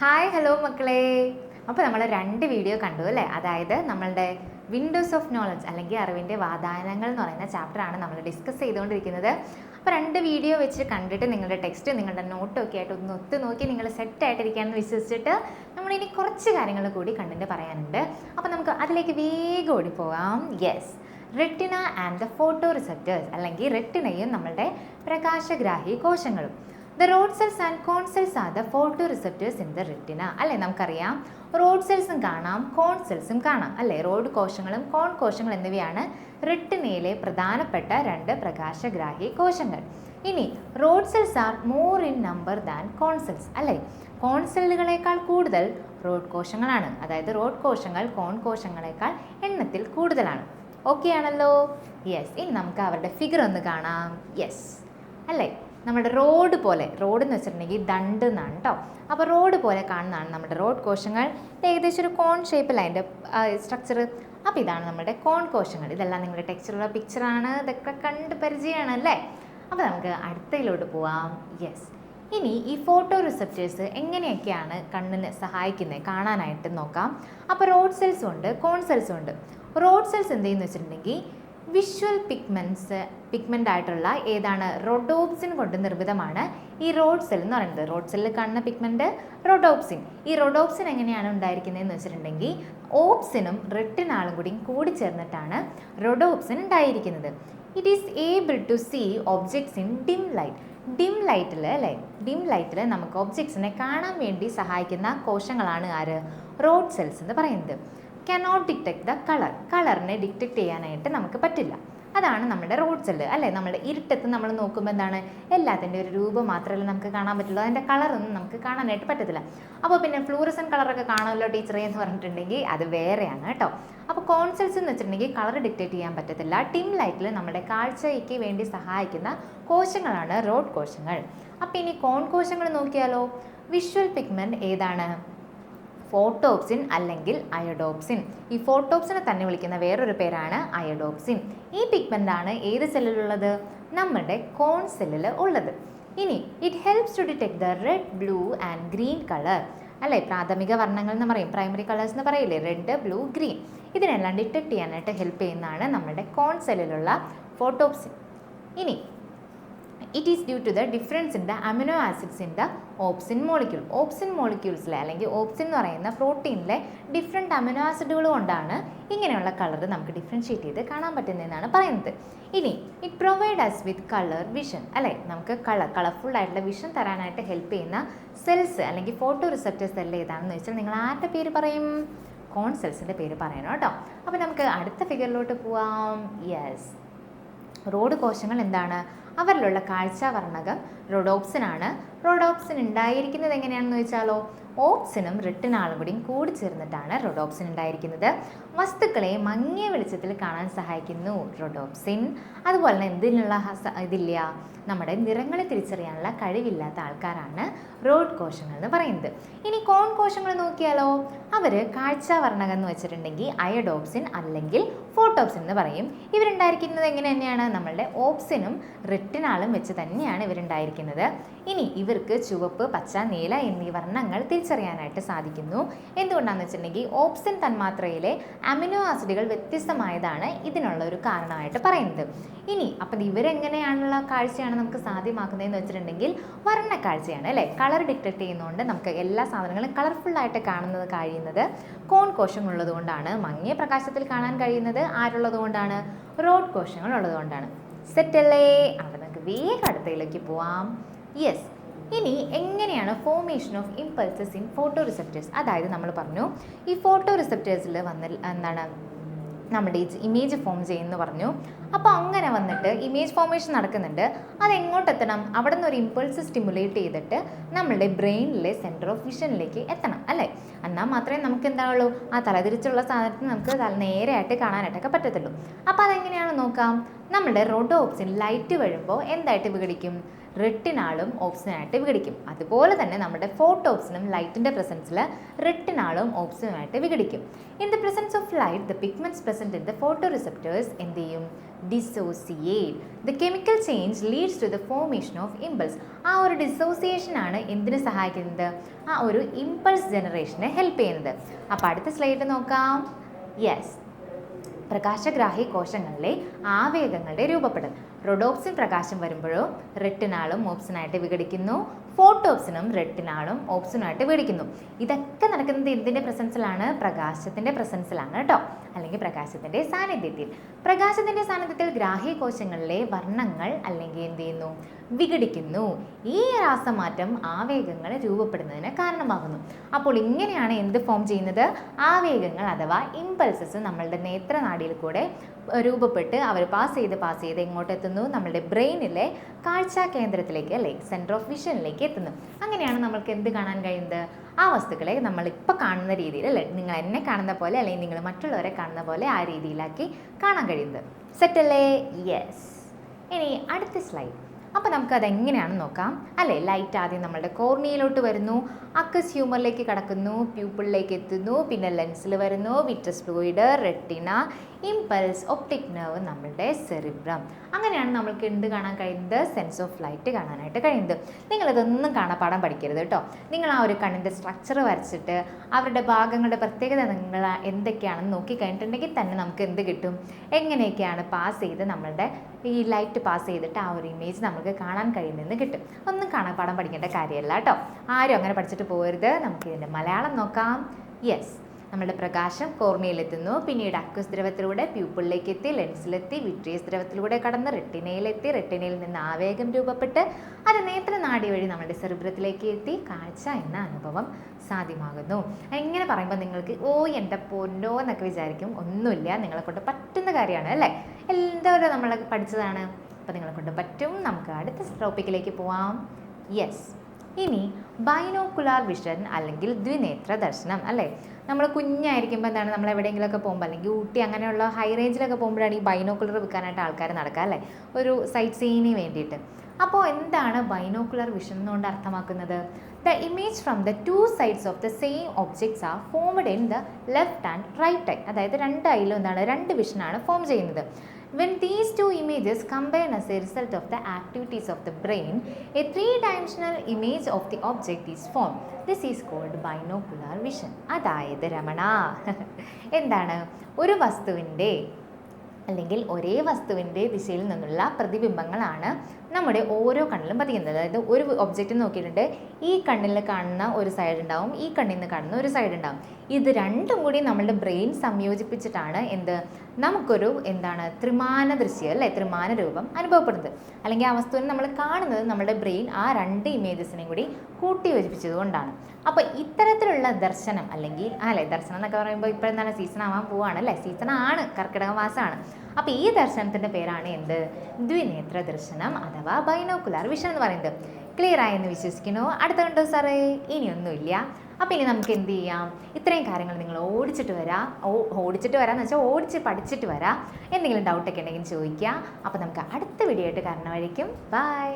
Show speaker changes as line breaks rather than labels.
Hi hello മക്കളെ. അപ്പോൾ നമ്മൾ രണ്ട് വീഡിയോ കണ്ടു അല്ലേ? അതായത് നമ്മളുടെ വിൻഡോസ് ഓഫ് നോളജ് അല്ലെങ്കിൽ അറിവിന്റെ വാതായനങ്ങൾ എന്ന് പറയുന്ന ചാപ്റ്ററാണ് നമ്മൾ ഡിസ്കസ് ചെയ്തുകൊണ്ടിരിക്കുന്നത്. അപ്പോൾ രണ്ട് വീഡിയോ വെച്ച് കണ്ടിട്ട് നിങ്ങളുടെ ടെക്സ്റ്റ് നിങ്ങളുടെ നോട്ടും ഒക്കെ ആയിട്ട് ഒന്ന് ഒത്തു നോക്കി നിങ്ങൾ സെറ്റ് ആയിട്ടിരിക്കുകയാണെന്ന് വിശ്വസിച്ചിട്ട് നമ്മളിനി കുറച്ച് കാര്യങ്ങൾ കൂടി കണ്ടിട്ട് പറയാനുണ്ട്. അപ്പോൾ നമുക്ക് അതിലേക്ക് വേഗം ഓടിപ്പോകാം yes retina and the photoreceptors അല്ലെങ്കിൽ റെട്ടിനയും നമ്മളുടെ പ്രകാശഗ്രാഹി കോശങ്ങളും. The rod cells and cone cells are the photoreceptors in the retina അല്ലേ? നമുക്കറിയാം. റോഡ് സെൽസും കാണാം കോൺ സെൽസും കാണാം. അല്ലേ? റോഡ് കോശങ്ങളും കോൺ കോശങ്ങൾ എന്നിവയാണ് റെറ്റിനയിലെ പ്രധാനപ്പെട്ട രണ്ട് പ്രകാശഗ്രാഹി കോശങ്ങൾ. ഇനി rod cells are more in number than cone cells അല്ലേ? കോൺ സെല്ലുകളേക്കാൾ കൂടുതൽ റോഡ് കോശങ്ങളാണ്. അതായത് റോഡ് കോശങ്ങൾ കോൺ കോശങ്ങളേക്കാൾ എണ്ണത്തിൽ കൂടുതലാണ്. ഓക്കെ ആണല്ലോ? യെസ് ഇനി നമുക്ക് അവരുടെ ഫിഗർ ഒന്ന് കാണാം. യെസ് അല്ലേ? നമ്മുടെ റോഡ് പോലെ റോഡ് എന്ന് വെച്ചിട്ടുണ്ടെങ്കിൽ ദണ്ട് എന്നാണ് കേട്ടോ അപ്പോൾ റോഡ് പോലെ കാണുന്നതാണ് നമ്മുടെ റോഡ് കോശങ്ങൾ. ഏകദേശം ഒരു കോൺ ഷേപ്പിൽ അതിന്റെ സ്ട്രക്ചർ അപ്പോൾ ഇതാണ് നമ്മുടെ കോൺ കോശങ്ങൾ. ഇതെല്ലാം നിങ്ങളുടെ ടെക്സ്ചറുള്ള പിക്ചറാണ് ഇതൊക്കെ കണ്ട് പരിചയമാണ് അല്ലേ? അപ്പോൾ നമുക്ക് അടുത്തയിലോട്ട് പോവാം. യെസ് ഇനി ഈ ഫോട്ടോ റിസെപ്റ്റേഴ്സ് എങ്ങനെയൊക്കെയാണ് കണ്ണിന് സഹായിക്കുന്നത് കാണാനായിട്ട് നോക്കാം. അപ്പോൾ റോഡ് സെൽസും ഉണ്ട് കോൺ സെൽസും ഉണ്ട്. റോഡ് സെൽസ് എന്ത് ചെയ്യുന്നു വെച്ചിട്ടുണ്ടെങ്കിൽ വിഷ്വൽ പിഗ്മെന്റ്സ് പിഗ്മെന്റ് ആയിട്ടുള്ള ഏതാണ് റോഡോപ്സിൻ കൊണ്ട് നിർമ്മിതമാണ് ഈ റോഡ് സെൽ എന്ന് പറയുന്നത്. റോഡ് സെല്ലിൽ കാണുന്ന പിഗ്മെന്റ് റോഡോപ്സിൻ ഈ റോഡോപ്സിൻ എങ്ങനെയാണ് ഉണ്ടായിരിക്കുന്നതെന്ന് വെച്ചിട്ടുണ്ടെങ്കിൽ ഓപ്സിനും റെട്ടിനാളും കൂടി കൂടി ചേർന്നിട്ടാണ് റോഡോപ്സിൻ ഉണ്ടായിരിക്കുന്നത്. It is able to see objects in dim light dim ലൈറ്റിൽ അല്ലേ? ഡിം ലൈറ്റിൽ നമുക്ക് ഒബ്ജെക്ട്സിനെ കാണാൻ വേണ്ടി സഹായിക്കുന്ന കോശങ്ങളാണ് ആര്? റോഡ് സെൽസ് എന്ന് പറയുന്നത്. കനോട്ട് ഡിറ്റക്ട് ദ കളർ കളറിനെ ഡിറ്റക്ട് ചെയ്യാനായിട്ട് നമുക്ക് പറ്റില്ല. അതാണ് നമ്മുടെ റോഡ് സെല്ല് അല്ലേ? നമ്മുടെ ഇരുട്ടത്ത് നമ്മൾ നോക്കുമ്പോൾ എന്താണ്? എല്ലാത്തിന്റെ ഒരു രൂപം മാത്രമല്ല നമുക്ക് കാണാൻ പറ്റുള്ളൂ. അതിന്റെ കളറൊന്നും നമുക്ക് കാണാനായിട്ട് പറ്റത്തില്ല. അപ്പോൾ പിന്നെ ഫ്ലൂറസൻ കളറൊക്കെ കാണുമല്ലോ ടീച്ചറെ എന്ന് പറഞ്ഞിട്ടുണ്ടെങ്കിൽ അത് വേറെയാണ് കേട്ടോ. അപ്പോൾ കോൺസെൽസ് എന്ന് വെച്ചിട്ടുണ്ടെങ്കിൽ കളർ ഡിക്റ്റേറ്റ് ചെയ്യാൻ പറ്റത്തില്ല. ടിം ലൈറ്റിൽ നമ്മുടെ കാഴ്ചയ്ക്ക് വേണ്ടി സഹായിക്കുന്ന കോശങ്ങളാണ് റോഡ് കോശങ്ങൾ. അപ്പോൾ ഇനി കോൺ കോശങ്ങൾ നോക്കിയാലോ? വിഷ്വൽ പിഗ്മെന്റ് ഏതാണ്? ഫോട്ടോപ്സിൻ അല്ലെങ്കിൽ അയഡോപ്സിൻ ഈ ഫോട്ടോപ്സിനെ തന്നെ വിളിക്കുന്ന വേറൊരു പേരാണ് അയഡോപ്സിൻ ഈ പിഗ്മെന്റ് ആണ് ഏത് സെല്ലിലുള്ളത്? നമ്മുടെ കോൺ സെല്ലിൽ ഉള്ളത്. ഇനി it helps to detect the red blue and green colour അല്ലേ? പ്രാഥമിക വർണങ്ങൾ എന്ന് പറയും. പ്രൈമറി കളേഴ്സ് എന്ന് പറയില്ലേ? റെഡ് ബ്ലൂ ഗ്രീൻ ഇതിനെല്ലാം ഡിറ്റക്ട് ചെയ്യാനായിട്ട് ഹെൽപ്പ് ചെയ്യുന്നതാണ് നമ്മുടെ കോൺ സെല്ലിലുള്ള ഫോട്ടോപ്സിൻ ഇനി it is due to the difference in the amino acids in the opsin molecule opsin മോളിക്യൂൾസിലെ അല്ലെങ്കിൽ ഓപ്സിൻ എന്ന് പറയുന്ന പ്രോട്ടീനിലെ ഡിഫറെന്റ് അമിനോ ആസിഡുകൾ കൊണ്ടാണ് ഇങ്ങനെയുള്ള കളർ നമുക്ക് ഡിഫറൻഷ്യേറ്റ് ചെയ്ത് കാണാൻ പറ്റുന്നതെന്നാണ് പറയുന്നത്. ഇനി it provide us with colour vision അല്ലേ നമുക്ക് കളർ കളർഫുൾ ആയിട്ടുള്ള വിഷൻ തരാനായിട്ട് ഹെൽപ്പ് ചെയ്യുന്ന സെൽസ് അല്ലെങ്കിൽ ഫോട്ടോ റിസപ്റ്റർ സെൽ ഏതാണെന്ന് വെച്ചാൽ നിങ്ങൾ ആരുടെ പേര് പറയും? കോൺ സെൽസിന്റെ പേര് പറയണം കേട്ടോ. അപ്പോൾ നമുക്ക് അടുത്ത ഫിഗറിലോട്ട് പോവാം. യെസ് റോഡ് കോശങ്ങൾ എന്താണ്? അവരിലുള്ള കാഴ്ചാവർണകം റോഡോപ്സിനാണ്. റോഡോപ്സിൻ ഉണ്ടായിരിക്കുന്നത് എങ്ങനെയാണെന്ന് വെച്ചാലോ? ഓപ്സിനും റിട്ടിനാളും കൂടിയും കൂടി ചേർന്നിട്ടാണ് റോഡോപ്സിൻ ഉണ്ടായിരിക്കുന്നത്. വസ്തുക്കളെ മങ്ങിയ വെളിച്ചത്തിൽ കാണാൻ സഹായിക്കുന്നു റോഡോപ്സിൻ. അതുപോലെ തന്നെ എന്തിനുള്ള ഇതില്ല നമ്മുടെ നിറങ്ങളെ തിരിച്ചറിയാനുള്ള കഴിവില്ലാത്ത ആൾക്കാരാണ് റോഡ് കോശങ്ങൾ എന്ന് പറയുന്നത്. ഇനി കോൺ കോശങ്ങൾ നോക്കിയാലോ? അവർ കാഴ്ചാവർണകം എന്ന് വെച്ചിട്ടുണ്ടെങ്കിൽ അയഡോപ്സിൻ അല്ലെങ്കിൽ ഫോട്ടോപ്സിൻ എന്ന് പറയും. ഇവരുണ്ടായിരിക്കുന്നത് എങ്ങനെ തന്നെയാണ്? നമ്മളുടെ ഓപ്സിനും റിട്ടിനാളും വെച്ച് തന്നെയാണ് ഇവരുണ്ടായിരിക്കുന്നത്. ഇനി ഇവർക്ക് ചുവപ്പ് പച്ച നീല എന്നീ വർണങ്ങൾ തിരിച്ചറിയാനായിട്ട് സാധിക്കുന്നു. എന്തുകൊണ്ടാണെന്ന് വെച്ചിട്ടുണ്ടെങ്കിൽ ഓപ്സിൻ തന്മാത്രയിലെ അമിനോ ആസിഡുകൾ വ്യത്യസ്തമായതാണ് ഇതിനുള്ള ഒരു കാരണമായിട്ട് പറയുന്നത്. ഇനി അപ്പം ഇവരെങ്ങനെയാണുള്ള കാഴ്ചയാണ് നമുക്ക് സാധ്യമാക്കുന്നതെന്ന് വെച്ചിട്ടുണ്ടെങ്കിൽ വർണ കാഴ്ചയാണ് അല്ലേ? കളർ ഡിറ്റക്ട് ചെയ്യുന്നതുകൊണ്ട് നമുക്ക് എല്ലാ സാധനങ്ങളും കളർഫുള്ളായിട്ട് കാണുന്നത് കഴിയുന്നത് കോൺ കോശങ്ങൾ ഉള്ളതുകൊണ്ടാണ് മങ്ങിയ പ്രകാശത്തിൽ കാണാൻ കഴിയുന്നത് ആരുള്ളത് കൊണ്ടാണ്? റോഡ് കോശങ്ങൾ ഉള്ളതുകൊണ്ടാണ് സെറ്റല്ലേ? നമുക്ക് വേഗം അടുത്തയിലേക്ക് പോവാം. യെസ് ഇനി എങ്ങനെയാണ് formation of impulses in photoreceptors അതായത് നമ്മൾ പറഞ്ഞു ഈ ഫോട്ടോ റിസെപ്റ്റേഴ്സിൽ വന്ന എന്താണ് നമ്മുടെ ഇമേജ് ഫോം ചെയ്യുമെന്ന് പറഞ്ഞു. അപ്പോൾ അങ്ങനെ വന്നിട്ട് ഇമേജ് ഫോർമേഷൻ നടക്കുന്നുണ്ട്. അത് എങ്ങോട്ടെത്തണം അവിടെ നിന്ന് ഒരു ഇമ്പൾസ് സ്റ്റിമുലേറ്റ് ചെയ്തിട്ട് നമ്മളുടെ ബ്രെയിനിലെ സെന്റർ ഓഫ് വിഷനിലേക്ക് എത്തണം അല്ലേ? എന്നാൽ മാത്രമേ നമുക്ക് എന്താവുള്ളൂ? ആ തലതിരിച്ചുള്ള സാധനത്തിന് നമുക്ക് നേരെയായിട്ട് കാണാനായിട്ടൊക്കെ പറ്റത്തുള്ളൂ. അപ്പോൾ അതെങ്ങനെയാണ് നോക്കാം? നമ്മുടെ റോഡോപ്സിൻ ലൈറ്റ് വരുമ്പോൾ എന്തായിട്ട് വിഘടിക്കും? റെട്ടിനാളും ഓപ്സിനായിട്ട് വിഘടിക്കും. അതുപോലെ തന്നെ നമ്മുടെ ഫോട്ടോപ്സിനും ലൈറ്റിന്റെ പ്രസൻസിൽ റെട്ടിനാളും ഓപ്സിനുമായിട്ട് വിഘടിക്കും. In the presence of light the pigments present in the photoreceptors എന്ത് ചെയ്യും? Dissociate the chemical change leads to the formation of impulse ആ ഒരു ഡിസോസിയേഷൻ ആണ് എന്തിനു സഹായിക്കുന്നത്? ആ ഒരു ഇമ്പൾസ് ജനറേഷനെ ഹെൽപ്പ് ചെയ്യുന്നത്. അപ്പോൾ അടുത്ത സ്ലൈഡ് നോക്കാം. യെസ് പ്രകാശഗ്രാഹി കോശങ്ങളിലെ ആവേഗങ്ങളുടെ രൂപപ്പെടൽ റൊഡോപ്സിൻ പ്രകാശം വരുമ്പോഴോ റെട്ടിനാളും മോപ്സിനായിട്ട് വിഘടിക്കുന്നു. ഫോട്ടോപ്സിനും റെട്ടിനാളും ഓപ്സിനുമായിട്ട് വിഘടിക്കുന്നു ഇതൊക്കെ നടക്കുന്നത് എന്തിന്റെ പ്രസൻസിലാണ്? പ്രകാശത്തിന്റെ പ്രസൻസിലാണ് കേട്ടോ അല്ലെങ്കിൽ പ്രകാശത്തിന്റെ സാന്നിധ്യത്തിൽ. പ്രകാശത്തിന്റെ സാന്നിധ്യത്തിൽ ഗ്രാഹി കോശങ്ങളിലെ വർണങ്ങൾ അല്ലെങ്കിൽ എന്ത് ചെയ്യുന്നു? വിഘടിക്കുന്നു. ഈ രാസമാറ്റം ആവേഗങ്ങൾ രൂപപ്പെടുന്നതിന് കാരണമാകുന്നു. അപ്പോൾ ഇങ്ങനെയാണ് എന്ത് ഫോം ചെയ്യുന്നത്? ആവേഗങ്ങൾ അഥവാ ഇമ്പൾസസ് നമ്മളുടെ നേത്രനാടിയിൽ കൂടെ രൂപപ്പെട്ട് അവർ പാസ് ചെയ്ത് പാസ് ചെയ്ത് എങ്ങോട്ടെത്തുന്നു? നമ്മളുടെ ബ്രെയിനിലെ കാഴ്ചാ കേന്ദ്രത്തിലേക്ക് അല്ലെ സെന്റർ ഓഫ് വിഷനിലേക്ക് എത്തുന്നു. അങ്ങനെയാണ് നമ്മൾക്ക് എന്ത് കാണാൻ കഴിയുന്നത്? ആ വസ്തുക്കളെ നമ്മൾ ഇപ്പോൾ കാണുന്ന രീതിയിൽ അല്ലേ? നിങ്ങൾ എന്നെ കാണുന്ന പോലെ അല്ലെങ്കിൽ നിങ്ങൾ മറ്റുള്ളവരെ കാണുന്ന പോലെ ആ രീതിയിലാക്കി കാണാൻ കഴിയുന്നത്. സെറ്റ് അല്ലേ? യെസ് ഇനി അടുത്ത സ്ലൈഡ് അപ്പോൾ നമുക്കത് എങ്ങനെയാണെന്ന് നോക്കാം? അല്ലേ? ലൈറ്റ് ആദ്യം നമ്മളുടെ കോർണിയയിലോട്ട് വരുന്നു. അക്കസ് ഹ്യൂമറിലേക്ക് കടക്കുന്നു. പ്യൂപ്പിളിലേക്ക് എത്തുന്നു. പിന്നെ ലെൻസിൽ വരുന്നു. Vitreous fluid retina impulse optic nerve നമ്മളുടെ സെറിബ്രം അങ്ങനെയാണ് നമ്മൾക്ക് എന്ത് കാണാൻ കഴിയുന്നത്? സെൻസ് ഓഫ് ലൈറ്റ് കാണാനായിട്ട് കഴിയുന്നത്. നിങ്ങളിതൊന്നും കാണാപ്പാടം പഠിക്കരുത് കേട്ടോ. നിങ്ങൾ ആ ഒരു കണ്ണിന്റെ സ്ട്രക്ചർ വരച്ചിട്ട് അവരുടെ ഭാഗങ്ങളുടെ പ്രത്യേകത നിങ്ങൾ എന്തൊക്കെയാണെന്ന് നോക്കി കഴിഞ്ഞിട്ടുണ്ടെങ്കിൽ തന്നെ നമുക്ക് എന്ത് കിട്ടും? എങ്ങനെയൊക്കെയാണ് പാസ് ചെയ്ത് നമ്മളുടെ ഈ ലൈറ്റ് പാസ് ചെയ്തിട്ട് ആ ഒരു ഇമേജ് നമുക്ക് കാണാൻ കഴിയുന്നതെന്ന് കിട്ടും. ഒന്നും കാണാപ്പാടം പഠിക്കേണ്ട കാര്യമല്ല കേട്ടോ. ആരും അങ്ങനെ പഠിച്ചിട്ട് പോകരുത്. നമുക്ക് ഇതിന്റെ മലയാളം നോക്കാം. യെസ് നമ്മുടെ പ്രകാശം കോർണിയയിലെത്തുന്നു പിന്നീട് അക്വസ് ദ്രവത്തിലൂടെ പ്യൂപ്പിളിലേക്ക് എത്തി ലെൻസിലെത്തി വിട്രിയസ് ദ്രവത്തിലൂടെ കടന്ന് റെട്ടിനയിലെത്തി. റെട്ടിനയിൽ നിന്ന് ആവേഗം രൂപപ്പെട്ട് അത് നേത്രനാടി വഴി നമ്മുടെ സെറിബ്രത്തിലേക്ക് എത്തി. കാഴ്ച എന്ന അനുഭവം സാധ്യമാകുന്നു. ഇങ്ങനെ പറയുമ്പോൾ നിങ്ങൾക്ക് ഓ എന്റെ പൊന്നോ എന്നൊക്കെ വിചാരിക്കും. ഒന്നുമില്ല. നിങ്ങളെ കൊണ്ട് പറ്റുന്ന കാര്യമാണ് അല്ലേ? എന്തോരം നമ്മൾ പഠിച്ചതാണ്. അപ്പോൾ നിങ്ങളെ കൊണ്ട് പറ്റും. നമുക്ക് അടുത്ത ടോപ്പിക്കിലേക്ക് പോവാം. യെസ് ഇനി ബൈനോക്കുലാർ വിഷൻ അല്ലെങ്കിൽ ദ്വിനേത്ര ദർശനം അല്ലേ? നമ്മൾ കുഞ്ഞായിരിക്കുമ്പോൾ എന്താണ് നമ്മൾ എവിടെയെങ്കിലുമൊക്കെ പോകുമ്പോൾ അല്ലെങ്കിൽ ഊട്ടി അങ്ങനെയുള്ള ഹൈ റേഞ്ചിലൊക്കെ പോകുമ്പോഴാണ് ഈ ബൈനോക്കുലർ വിൽക്കാനായിട്ട് ആൾക്കാർ നടക്കുക അല്ലേ? ഒരു സൈറ്റ് സീയിന് വേണ്ടിയിട്ട്. അപ്പോൾ എന്താണ് ബൈനോക്കുലർ വിഷൻ എന്നുകൊണ്ട് അർത്ഥമാക്കുന്നത്? The image from the two sides of the same objects are formed in the left and right eye അതായത് രണ്ട് ഐയിലും എന്താണ് രണ്ട് വിഷനാണ് ഫോം ചെയ്യുന്നത്. When these two images combine as a result of the activities of the brain, a three-dimensional image of the object is formed. This is called binocular vision. അതായത് രമണ എന്താണ് ഒരു വസ്തുവിന്റെ അല്ലെങ്കിൽ ഒരേ വസ്തുവിന്റെ ദിശയിൽ നിന്നുള്ള പ്രതിബിംബങ്ങളാണ് നമ്മുടെ ഓരോ കണ്ണിലും പതിക്കുന്നത് അതായത് ഒരു ഒബ്ജക്റ്റ് നോക്കിയിട്ടുണ്ട് ഈ കണ്ണിൽ കാണുന്ന ഒരു സൈഡ് ഉണ്ടാവും ഈ കണ്ണിൽ നിന്ന് കാണുന്ന ഒരു സൈഡ് ഉണ്ടാവും. ഇത് രണ്ടും കൂടി നമ്മളുടെ ബ്രെയിൻ സംയോജിപ്പിച്ചിട്ടാണ് എന്ത്? നമുക്കൊരു എന്താണ്? ത്രിമാന ദൃശ്യം അല്ലേ? ത്രിമാന രൂപം അനുഭവപ്പെടുന്നത്. അല്ലെങ്കിൽ ആ വസ്തുവിനെ നമ്മൾ കാണുന്നത് നമ്മുടെ ബ്രെയിൻ ആ രണ്ട് ഇമേജസിനെയും കൂടി കൂട്ടി യോജിപ്പിച്ചത് കൊണ്ടാണ്. അപ്പോൾ ഇത്തരത്തിലുള്ള ദർശനം അല്ലെങ്കിൽ അല്ലേ? ദർശനം എന്നൊക്കെ പറയുമ്പോൾ ഇപ്പോൾ എന്താണ് സീസൺ ആവാൻ പോവാണ് അല്ലേ? സീസൺ ആണ് കർക്കിടക മാസമാണ്. അപ്പോൾ ഈ ദർശനത്തിന്റെ പേരാണ് എന്ത്? ദ്വിനേത്ര ദർശനം അഥവാ ബൈനോക്കുലാർ വിഷൻ എന്ന് പറയുന്നത്. ക്ലിയർ ആയെന്ന് വിശ്വസിക്കുന്നു അടുത്ത കണ്ടോ സാറേ? ഇനിയൊന്നുമില്ല. അപ്പോൾ ഇനി നമുക്ക് എന്ത് ചെയ്യാം? ഇത്രയും കാര്യങ്ങൾ നിങ്ങൾ ഓടിച്ചിട്ട് വരാം. ഓടിച്ചിട്ട് വരാമെന്ന് വെച്ചാൽ ഓടിച്ച് പഠിച്ചിട്ട് വരാം. എന്തെങ്കിലും ഡൗട്ടൊക്കെ ഉണ്ടെങ്കിൽ ചോദിക്കുക. അപ്പോൾ നമുക്ക് അടുത്ത വീഡിയോ ആയിട്ട് കാരണം വഴിക്കും. ബൈ